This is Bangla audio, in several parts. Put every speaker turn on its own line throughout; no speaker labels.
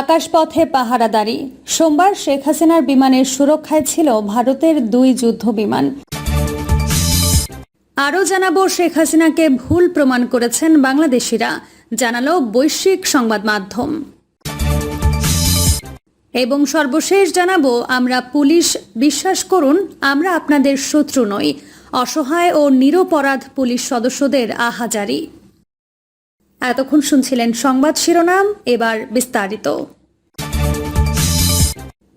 আকাশপথে পাহারাদারি। সোমবার শেখ হাসিনার বিমানের সুরক্ষায় ছিল ভারতের দুই যুদ্ধ বিমান আরও জানাব, শেখ হাসিনাকে ভুল প্রমাণ করেছেন বাংলাদেশিরা। জানালো বৈশ্বিক সংবাদ মাধ্যম। এবং সর্বশেষ জানাব, আমরা পুলিশ, বিশ্বাস করুন, আমরা আপনাদের শত্রু নই। অসহায় ও নিরপরাধ পুলিশ সদস্যদের আহাজারি। এতক্ষণ শুনছিলেন সংবাদ শিরোনাম, এবার বিস্তারিত।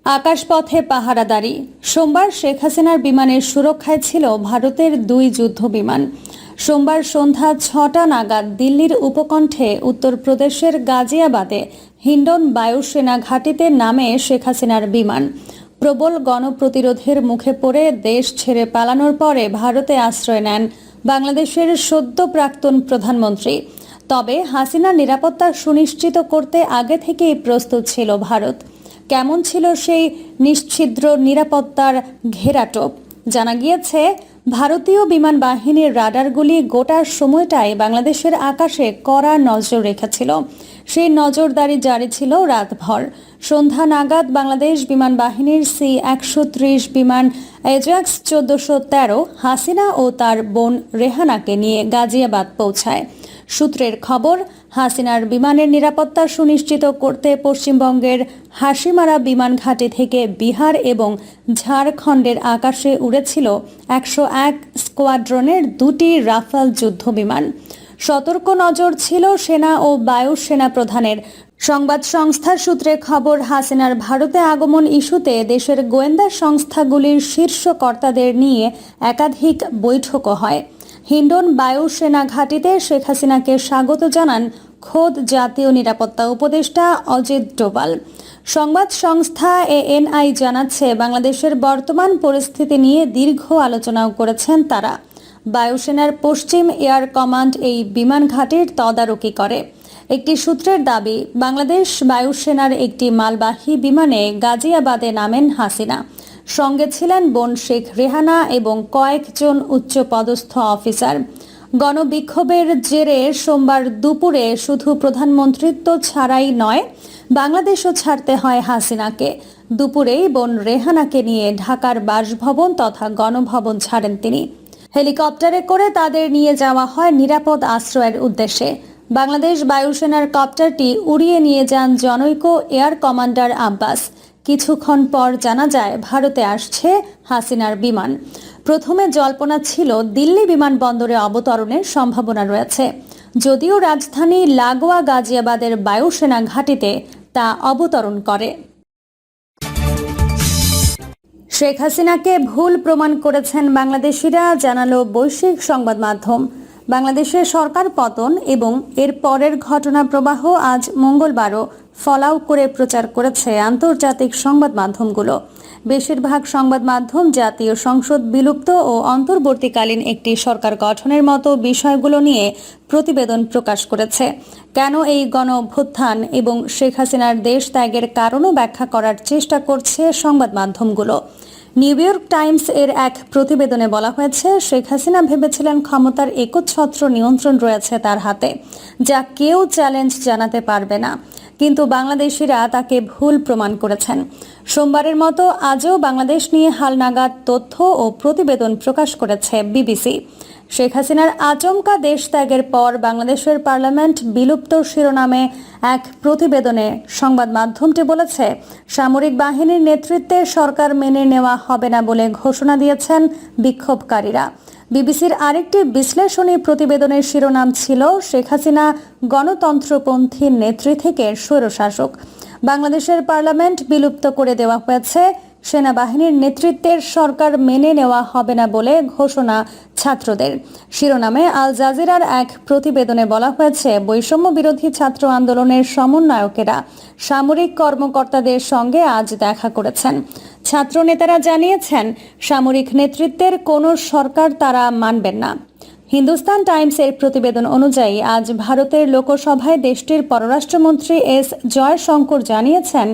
আকাশপথে পাহারাদারি। সোমবার শেখ হাসিনার বিমানের সুরক্ষায় ছিল ভারতের দুই যুদ্ধ বিমান সোমবার সন্ধ্যা ছটা নাগাদ দিল্লির উপকণ্ঠে উত্তরপ্রদেশের গাজিয়াবাদে হিন্ডন বায়ুসেনা ঘাঁটিতে নামে শেখ হাসিনার বিমান। প্রবল গণপ্রতিরোধের মুখে পড়ে দেশ ছেড়ে পালানোর পরে ভারতে আশ্রয় নেন বাংলাদেশের সদ্য প্রাক্তন প্রধানমন্ত্রী। তবে হাসিনার নিরাপত্তা সুনিশ্চিত করতে আগে থেকেই প্রস্তুত ছিল ভারত। কেমন ছিল সেই নিশ্ছিদ্র নিরাপত্তার ঘেরাটোপ? জানা গিয়েছে, ভারতীয় বিমান বাহিনীর রাডারগুলি গোটা সময়টাই বাংলাদেশের আকাশে কড়া নজর রেখেছিল। সেই নজরদারি জারি ছিল রাতভর। সন্ধ্যা নাগাদ বাংলাদেশ বিমান বাহিনীর সি একশো ত্রিশ বিমান এজাক্স চোদ্দশো তেরো হাসিনা ও তার বোন রেহানাকে নিয়ে গাজিয়াবাদ পৌঁছায়। সূত্রের খবর, হাসিনার বিমানের নিরাপত্তা সুনিশ্চিত করতে পশ্চিমবঙ্গের হাসিমারা বিমান ঘাঁটি থেকে বিহার এবং ঝাড়খণ্ডের আকাশে উড়েছিল একশো এক স্কোয়াড্রনের দুটি রাফাল যুদ্ধ বিমান সতর্ক নজর ছিল সেনা ও বায়ু সেনা প্রধানের। সংবাদ সংস্থার সূত্রে খবর, হাসিনার ভারতে আগমন ইস্যুতে দেশের গোয়েন্দা সংস্থাগুলির শীর্ষ কর্তাদের নিয়ে একাধিক বৈঠকও হয়। হিন্ডন বায়ুসেনা ঘাঁটিতে শেখ হাসিনাকে স্বাগত জানান খোদ জাতীয় নিরাপত্তা উপদেষ্টা অজিত ডোভাল। সংবাদ সংস্থা এএনআই জানাচ্ছে, বাংলাদেশের বর্তমান পরিস্থিতি নিয়ে দীর্ঘ আলোচনাও করেছেন তারা। বায়ুসেনার পশ্চিম এয়ার কমান্ড এই বিমান ঘাটির তদারকি করে। একটি সূত্রের দাবি, বাংলাদেশ বায়ুসেনার একটি মালবাহী বিমানে গাজিয়াবাদে নামেন হাসিনা। সঙ্গে ছিলেন বোন শেখ রেহানা এবং কয়েকজন উচ্চপদস্থ অফিসার। গণবিক্ষোভের জেরে সোমবার দুপুরে শুধু প্রধানমন্ত্রিত্ব ছাড়াই নয়, বাংলাদেশও ছাড়তে হয় হাসিনাকে। দুপুরেই বোন রেহানাকে নিয়ে ঢাকার বাসভবন তথা গণভবন ছাড়েন তিনি। হেলিকপ্টারে করে তাদের নিয়ে যাওয়া হয় নিরাপদ আশ্রয়ের উদ্দেশ্যে। বাংলাদেশ বায়ুসেনার কপ্টারটি উড়িয়ে নিয়ে যান জনৈক এয়ার কমান্ডার আব্বাস। কিছুক্ষণ পর জানা যায় ভারতে আসছে হাসিনার বিমান। প্রথমে জল্পনা ছিল দিল্লি বিমানবন্দরে অবতরণের সম্ভাবনা রয়েছে। যদিও রাজধানী লাগোয়া গাজিয়াবাদের বায়ুসেনা ঘাঁটিতে তা অবতরণ করে। শেখ হাসিনাকে ভুল প্রমাণ করেছেন বাংলাদেশিরা, জানালো বৈশ্বিক সংবাদ মাধ্যম। বাংলাদেশের সরকার পতন এবং এর পরের ঘটনা প্রবাহ আজ মঙ্গলবারও ফলাও করে প্রচার করেছে আন্তর্জাতিক সংবাদ মাধ্যমগুলো। বেশিরভাগ সংবাদ মাধ্যম জাতীয় সংসদ বিলুপ্ত ও অন্তর্বর্তীকালীন একটি সরকার গঠনের মতো বিষয়গুলো নিয়ে প্রতিবেদন প্রকাশ করেছে। কেন এই গণ অভ্যুত্থান এবং শেখ হাসিনার দেশ ত্যাগের কারণও ব্যাখ্যা করার চেষ্টা করছে সংবাদ মাধ্যমগুলো? নিউ ইয়র্ক টাইমস এর এক প্রতিবেদনে বলা হয়েছে, শেখ হাসিনা ভেবেছিলেন ক্ষমতার একচ্ছত্র নিয়ন্ত্রণ রয়েছে তার হাতে, যা কেউ চ্যালেঞ্জ জানাতে পারবে না। কিন্তু বাংলাদেশিরা তাকে ভুল প্রমাণ করেছেন। সোমবারের মতো আজও বাংলাদেশ নিয়ে হালনাগাদ তথ্য ও প্রতিবেদন প্রকাশ করেছে বিবিসি। শেখ হাসিনার আচমকা দেশ ত্যাগের পর বাংলাদেশের পার্লামেন্ট বিলুপ্ত শিরোনামে এক প্রতিবেদনে সংবাদ মাধ্যমটি বলেছে, সামরিক বাহিনীর নেতৃত্বে সরকার মেনে নেওয়া হবে না বলে ঘোষণা দিয়েছেন বিক্ষোভকারীরা। বিবিসির আরেকটি বিশ্লেষণী প্রতিবেদনের শিরোনাম ছিল শেখ হাসিনা গণতন্ত্রপন্থী নেত্রী থেকে স্বৈরশাসক। বাংলাদেশের পার্লামেন্ট বিলুপ্ত করে দেওয়া হয়েছে। সেনাবাহিনীর নেতৃত্বের সরকার মেনে নেওয়া হবে না বলে ঘোষণা ছাত্রদের। শিরোনামে আল জাজিরার এক প্রতিবেদনে বলা হয়েছে, বৈষম্য বিরোধী ছাত্র আন্দোলনের সমন্বয়কেরা সামরিক কর্মকর্তাদের সঙ্গে আজ দেখা করেছেন। ছাত্র নেতারা জানিয়েছেন, সামরিক নেতৃত্বের কোনো সরকার তারা মানবেন না। হিন্দুস্তান টাইমসের প্রতিবেদন অনুযায়ী, আজ ভারতের লোকসভায় দেশটির পররাষ্ট্রমন্ত্রী এস. জয়শঙ্কর জানিয়েছেন,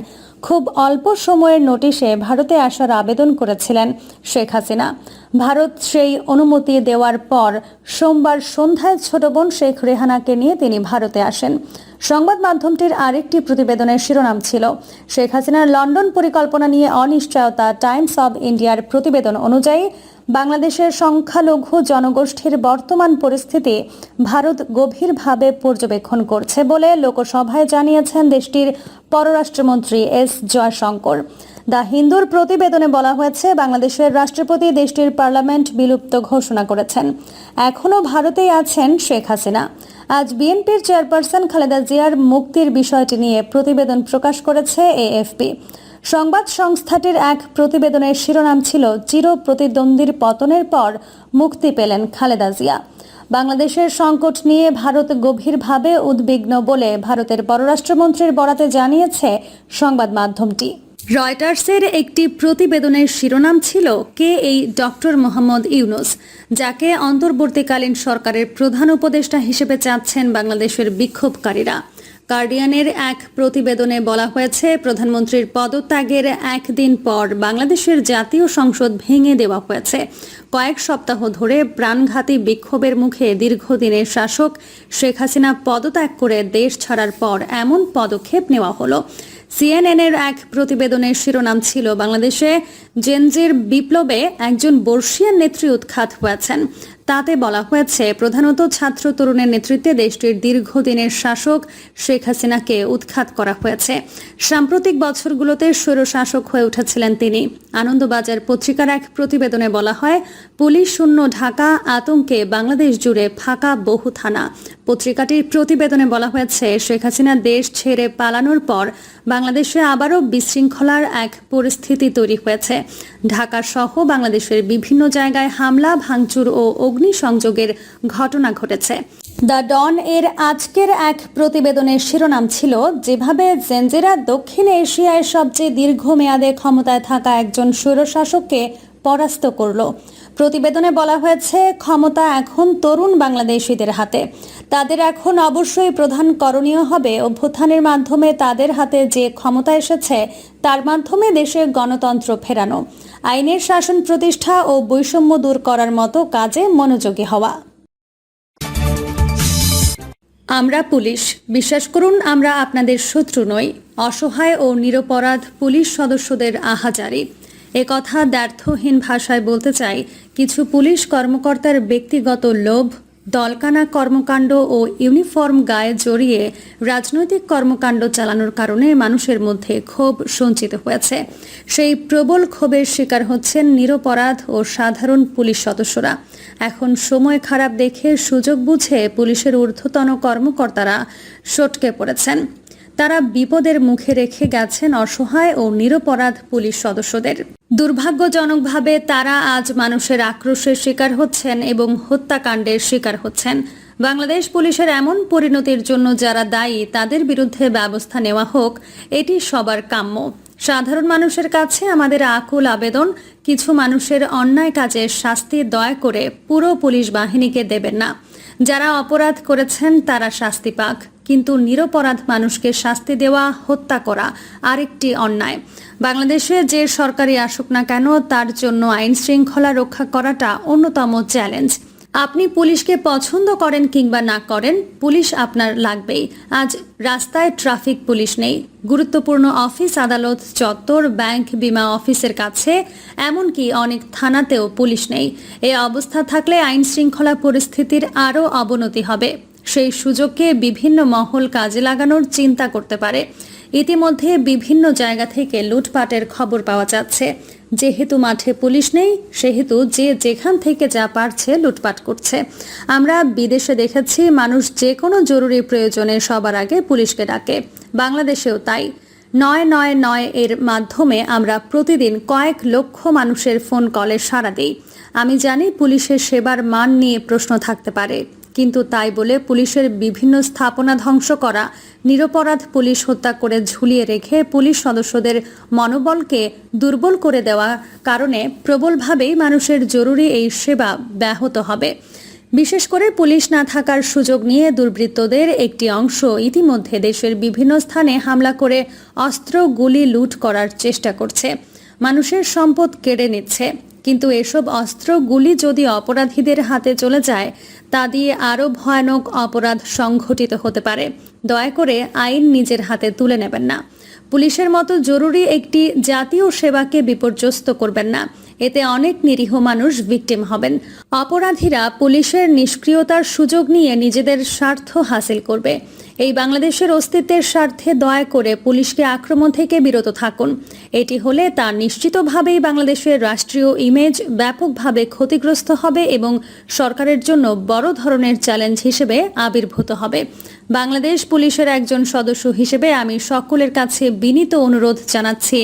খুব অল্প সময়ের নোটিশে ভারতে আসার আবেদন করেছিলেন শেখ হাসিনা। ভারত সেই অনুমতি দেওয়ার পর সোমবার সন্ধ্যায় ছোট বোন শেখ রেহানাকে নিয়ে তিনি ভারতে আসেন। সংবাদ মাধ্যমটির আরেকটি প্রতিবেদনের শিরোনাম ছিল, শেখ হাসিনার লন্ডন পরিকল্পনা নিয়ে অনিশ্চয়তা টাইমস অব ইন্ডিয়ার প্রতিবেদন অনুযায়ী বাংলাদেশের সংখ্যালঘু জনগোষ্ঠীর বর্তমান পরিস্থিতি ভারত গভীরভাবে পর্যবেক্ষণ করছে বলে লোকসভায় জানিয়েছেন দেশটির পররাষ্ট্রমন্ত্রী এস জয়শঙ্কর। দ্য হিন্দুর প্রতিবেদনে বলা হয়েছে, বাংলাদেশের রাষ্ট্রপতি দেশটির পার্লামেন্ট বিলুপ্ত ঘোষণা করেছেন। এখনও ভারতেই আছেন শেখ হাসিনা। আজ বিএনপির চেয়ারপারসন খালেদা জিয়ার মুক্তির বিষয়টি নিয়ে প্রতিবেদন প্রকাশ করেছে এএফপি। সংবাদ সংস্থাটির এক প্রতিবেদনের শিরোনাম ছিল চির প্রতিদ্বন্দ্বীর পতনের পর মুক্তি পেলেন খালেদা জিয়া। বাংলাদেশের সংকট নিয়ে ভারত গভীরভাবে উদ্বিগ্ন বলে ভারতের পররাষ্ট্রমন্ত্রীর বরাতে জানিয়েছে সংবাদ মাধ্যমটি। রয়টার্সের একটি প্রতিবেদনের শিরোনাম ছিল কে এই ডক্টর মোহাম্মদ ইউনুস, যাকে অন্তর্বর্তীকালীন সরকারের প্রধান উপদেষ্টা হিসেবে চাচ্ছেন বাংলাদেশের বিক্ষোভকারীরা। গার্ডিয়ানের এক প্রতিবেদনে বলা হয়েছে, প্রধানমন্ত্রীর পদত্যাগের একদিন পর বাংলাদেশের জাতীয় সংসদ ভেঙে দেওয়া হয়েছে। কয়েক সপ্তাহ ধরে প্রাণঘাতী বিক্ষোভের মুখে দীর্ঘদিনের শাসক শেখ হাসিনা পদত্যাগ করে দেশ ছাড়ার পর এমন পদক্ষেপ নেওয়া হলো। সিএনএনের এক প্রতিবেদনের শিরোনাম ছিল, বাংলাদেশে জেনজির বিপ্লবে একজন বর্ষিয়ান নেত্রী উৎখাত হয়েছেন। তাতে বলা হয়েছে, প্রধানত ছাত্র তরুণের নেতৃত্বে দেশটির দীর্ঘদিনের শাসক শেখ হাসিনাকে উৎখাত করা হয়েছে। সাম্প্রতিক বছরগুলোতে স্বৈরশাসক হয়ে উঠেছিলেন তিনি। আনন্দবাজার পত্রিকার এক প্রতিবেদনে বলা হয়, পুলিশ শূন্য ঢাকা, আতঙ্কে বাংলাদেশ জুড়ে ফাঁকা বহু থানা। পত্রিকাটির প্রতিবেদনে বলা হয়েছে, শেখ হাসিনা দেশ ছেড়ে পালানোর পর বাংলাদেশে আবারও বিশৃঙ্খলার এক পরিস্থিতি তৈরি হয়েছে। ঢাকা সহ বাংলাদেশের বিভিন্ন জায়গায় হামলা, ভাঙচুর ও অগ্নিসংযোগের ঘটনা ঘটেছে। দ্য ডন এর আজকের এক প্রতিবেদনের শিরোনাম ছিল, যেভাবে জেনজেরা দক্ষিণ এশিয়ায় সবচেয়ে দীর্ঘমেয়াদে ক্ষমতায় থাকা একজন স্বৈরশাসককে পরাস্ত করল। প্রতিবেদনে বলা হয়েছে, ক্ষমতা এখন তরুণ বাংলাদেশিদের হাতে। তাদের এখন অবশ্যই প্রধান করণীয় হবে অভ্যুত্থানের মাধ্যমে তাদের হাতে যে ক্ষমতা এসেছে, তার মাধ্যমে দেশের গণতন্ত্র ফেরানো। আইনের শাসন প্রতিষ্ঠা ও বৈষম্য দূর করার মতো কাজে মনোযোগী হওয়া। আমরা পুলিশ। বিশ্বাস করুন, আমরা আপনাদের শত্রু নই। অসহায় ও নিরপরাধ পুলিশ সদস্যদের আহাজারি। এ কথা দ্ব্যর্থহীন ভাষায় বলতে চাই, কিছু পুলিশ কর্মকর্তার ব্যক্তিগত লোভ দলকানা কর্মকাণ্ড ও ইউনিফর্ম গায়ে জড়িয়ে রাজনৈতিক কর্মকাণ্ড চালানোর কারণে মানুষের মধ্যে ক্ষোভ সঞ্চিত হয়েছে। সেই প্রবল ক্ষোভের শিকার হচ্ছেন নিরপরাধ ও সাধারণ পুলিশ সদস্যরা। এখন সময় খারাপ দেখে সুযোগ বুঝে পুলিশের ঊর্ধ্বতন কর্মকর্তারা সটকে পড়েছেন। তারা বিপদের মুখে রেখে গেছেন অসহায় ও নিরপরাধ পুলিশ সদস্যদের। দুর্ভাগ্যজনকভাবে তারা আজ মানুষের আক্রোশের শিকার হচ্ছেন এবং হত্যাকাণ্ডের শিকার হচ্ছেন। বাংলাদেশ পুলিশের এমন পরিণতির জন্য যারা দায়ী, তাদের বিরুদ্ধে ব্যবস্থা নেওয়া হোক, এটি সবার কাম্য। সাধারণ মানুষের কাছে আমাদের আকুল আবেদন, কিছু মানুষের অন্যায় কাজের শাস্তি দয়া করে পুরো পুলিশ বাহিনীকে দেবেন না। যারা অপরাধ করেছেন, তারা শাস্তি পাক। কিন্তু নিরপরাধ মানুষকে শাস্তি দেওয়া, হত্যা করা আরেকটি অন্যায়। বাংলাদেশে যে সরকারি আসুক না কেন, তার জন্য আইন শৃঙ্খলা রক্ষা করাটা অন্যতম চ্যালেঞ্জ। আপনি পুলিশকে পছন্দ করেন কিংবা না করেন, পুলিশ আপনার লাগবেই। আজ রাস্তায় ট্রাফিক পুলিশ নেই। গুরুত্বপূর্ণ অফিস, আদালত, চত্বর, ব্যাংক, বিমা অফিসের কাছে, এমনকি অনেক থানাতেও পুলিশ নেই। এ অবস্থা থাকলে আইন শৃঙ্খলা পরিস্থিতির আরও অবনতি হবে। সেই সুযোগকে বিভিন্ন মহল কাজে লাগানোর চিন্তা করতে পারে। ইতিমধ্যে বিভিন্ন জায়গা থেকে লুটপাটের খবর পাওয়া যাচ্ছে। যেহেতু মাঠে পুলিশ নেই, সেহেতু যে যেখান থেকে যা পারছে লুটপাট করছে। আমরা বিদেশে দেখেছি, মানুষ যে কোনো জরুরি প্রয়োজনে সবার আগে পুলিশকে ডাকে। বাংলাদেশেও তাই। নয় নয় নয় এর মাধ্যমে আমরা প্রতিদিন কয়েক লক্ষ মানুষের ফোন কলে সাড়া দিই। আমি জানি পুলিশের সেবার মান নিয়ে প্রশ্ন থাকতে পারে। কিন্তু তাই বলে পুলিশের বিভিন্ন স্থাপনা ধ্বংস করা, নিরপরাধ পুলিশ হত্যা করে ঝুলিয়ে রেখে পুলিশ সদস্যদের মনোবলকে দুর্বল করে দেওয়া কারণে প্রবলভাবেই মানুষের জরুরি এই সেবা ব্যাহত হবে। বিশেষ করে পুলিশ না থাকার সুযোগ নিয়ে দুর্বৃত্তদের একটি অংশ ইতিমধ্যে দেশের বিভিন্ন স্থানে হামলা করে অস্ত্র গুলি লুট করার চেষ্টা করছে। মানুষের সম্পদ কেড়ে নিচ্ছে। কিন্তু এসব অস্ত্র গুলি যদি অপরাধীদের হাতে চলে যায় তা দিয়ে আরও ভয়ানক অপরাধ সংঘটিত হতে পারে। দয়া করে আইন নিজের হাতে তুলে নেবেন না। পুলিশের মতো জরুরি একটি জাতীয় সেবাকে বিপর্যস্ত করবেন না। এতে অনেক নিরীহ মানুষ ভিকটিম হবেন। অপরাধীরা পুলিশের নিষ্ক্রিয়তার সুযোগ নিয়ে নিজেদের স্বার্থ হাসিল করবে। এই বাংলাদেশের অস্তিত্বের স্বার্থে দয়া করে পুলিশকে আক্রমণ থেকে বিরত থাকুন। এটি হলে তা নিশ্চিতভাবেই বাংলাদেশের রাষ্ট্রীয় ইমেজ ব্যাপকভাবে ক্ষতিগ্রস্ত হবে এবং সরকারের জন্য বড় ধরনের চ্যালেঞ্জ হিসেবে আবির্ভূত হবে। বাংলাদেশ পুলিশের একজন সদস্য হিসেবে আমি সকলের কাছে বিনীত অনুরোধ জানাচ্ছি,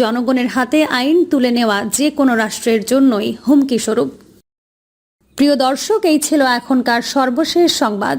জনগণের হাতে আইন তুলে নেওয়া যে কোনো রাষ্ট্রের জন্যই হুমকি স্বরূপ। প্রিয় দর্শক, এই ছিল এখনকার সর্বশেষ সংবাদ।